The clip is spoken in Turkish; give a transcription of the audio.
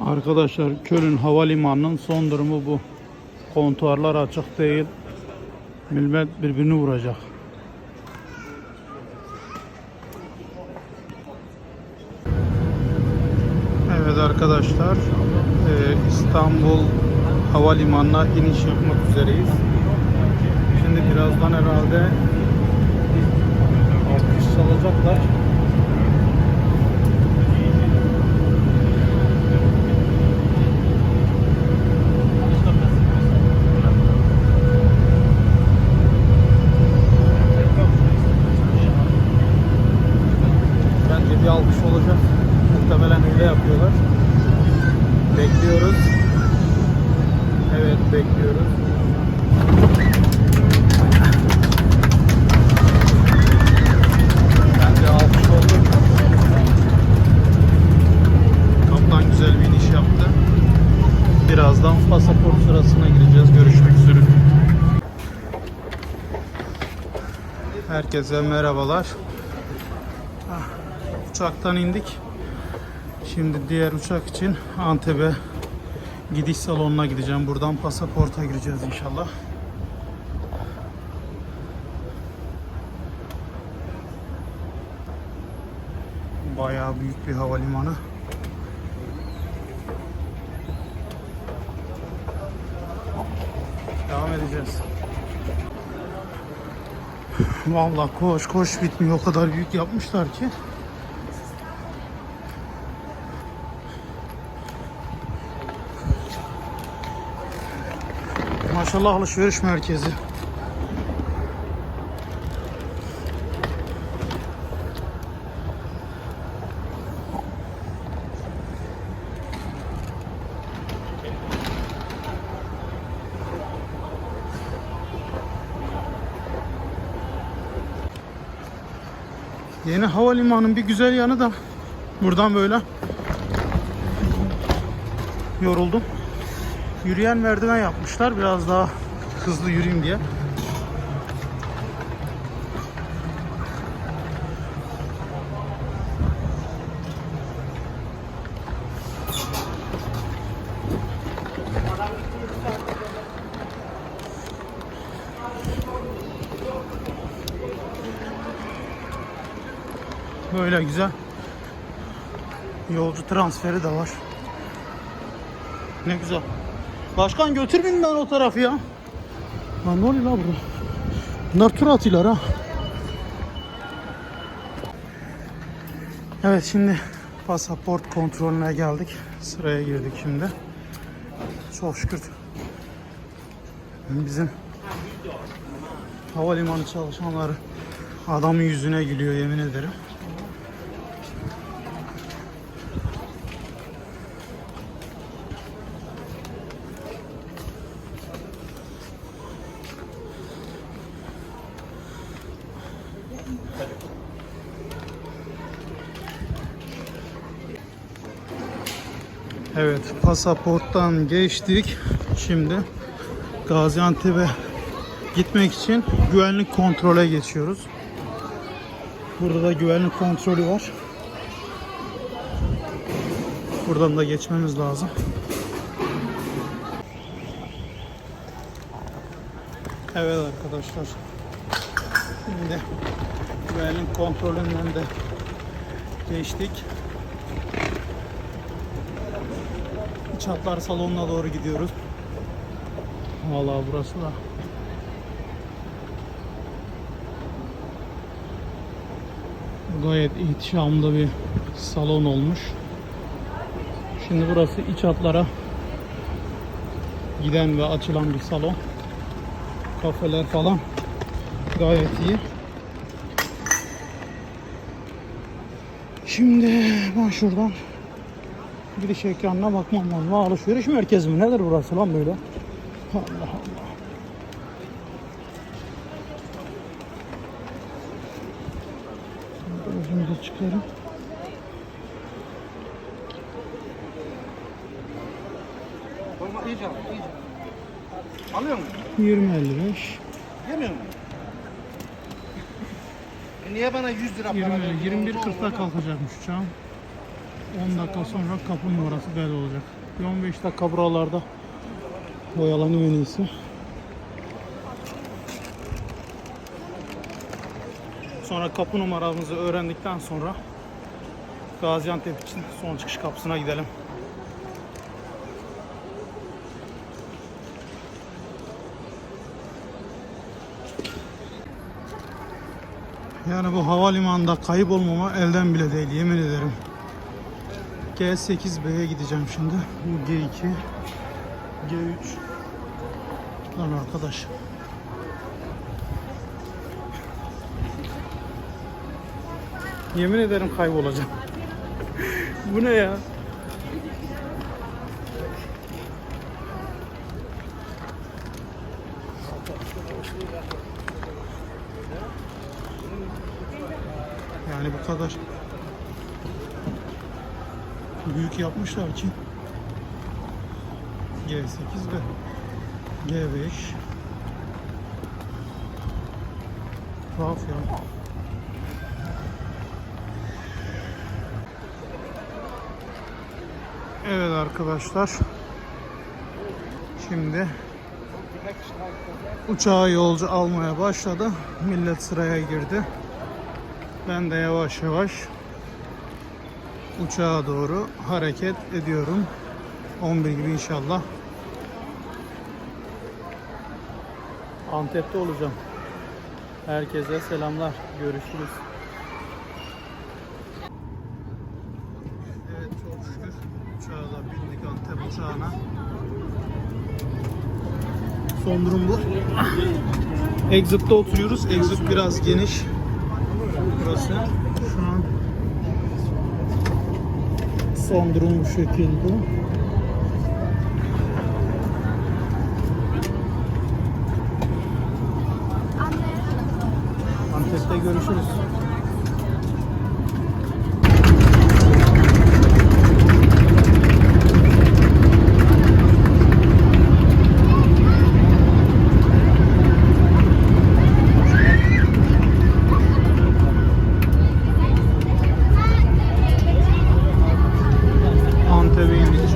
Arkadaşlar Köln Havalimanı'nın son durumu bu. Kontuarlar açık değil. Millet birbirini vuracak. Evet arkadaşlar e, İstanbul Havalimanı'na iniş yapmak üzereyiz. Şimdi birazdan herhalde alkış çalacaklar. Muhtemelen öyle yapıyorlar. Bekliyoruz. Evet bekliyoruz. Bence güzel bir iniş yaptı. Birazdan pasaport sırasına gireceğiz. Görüşmek üzere. Herkese merhabalar. Uçaktan indik. Şimdi diğer uçak için Antep'e gidiş salonuna gideceğim. Buradan pasaporta gireceğiz inşallah. Bayağı büyük bir havalimanı. Devam edeceğiz. Vallahi koş koş bitmiyor. O kadar büyük yapmışlar ki. Maşallah alışveriş merkezi. Yeni havalimanının bir güzel yanı da buradan böyle yoruldum. Yürüyen merdiven yapmışlar biraz daha hızlı yürüyeyim diye. Böyle güzel. Yolcu transferi de var. Ne güzel. Başkan götür beni lan o tarafı ya. Lan ne oluyor lan burada? Bunlar tur atıyorlar ha. Evet şimdi pasaport kontrolüne geldik. Sıraya girdik şimdi. Çok şükür. Bizim havalimanı çalışanları adamın yüzüne gülüyor yemin ederim. Evet, pasaporttan geçtik. Şimdi Gaziantep'e gitmek için güvenlik kontrole geçiyoruz. Burada da güvenlik kontrolü var. Buradan da geçmemiz lazım. Evet arkadaşlar. Şimdi güvenlik kontrolünden de geçtik. İç hatlar salonuna doğru gidiyoruz. Vallahi burası da gayet ihtişamlı bir salon olmuş. Şimdi burası iç hatlara giden ve açılan bir salon. Kafeler falan gayet iyi. Şimdi ben şuradan Giriş ekranına bakmam lazım. Alışveriş merkezi mi? Nedir burası lan böyle? Allah Allah. Gözümü de çıkarım. Alıyor musun? 20.55 Yemiyor musun? Niye bana 100 lira para 20 verdin? 21.40'da kalkacakmış uçağım. 10 dakika sonra kapı numarası belli olacak. Bir 15 dakika buralarda oyalanayım en iyisi. Sonra kapı numaramızı öğrendikten sonra Gaziantep için son çıkış kapısına gidelim. Yani bu havalimanında kayıp olmama elden bile değil yemin ederim. G8B'ye gideceğim şimdi. Bu G2, G3. Lan arkadaş. Yemin ederim kaybolacağım. bu ne ya? Yani bu kadar büyük yapmışlar ki G8 ve G5 Tuhaf ya. Evet arkadaşlar. Şimdi uçağa yolcu almaya başladı. Millet sıraya girdi. Ben de yavaş yavaş uçağa doğru hareket ediyorum. 11 gibi inşallah. Antep'te olacağım. Herkese selamlar. Görüşürüz. Evet çok şükür uçağa da bindik Antep uçağına. Son durum bu. Exit'te oturuyoruz. Exit biraz geniş. Burası. Şu an son durum bu şekilde. Antep'te görüşürüz. bebeğin bir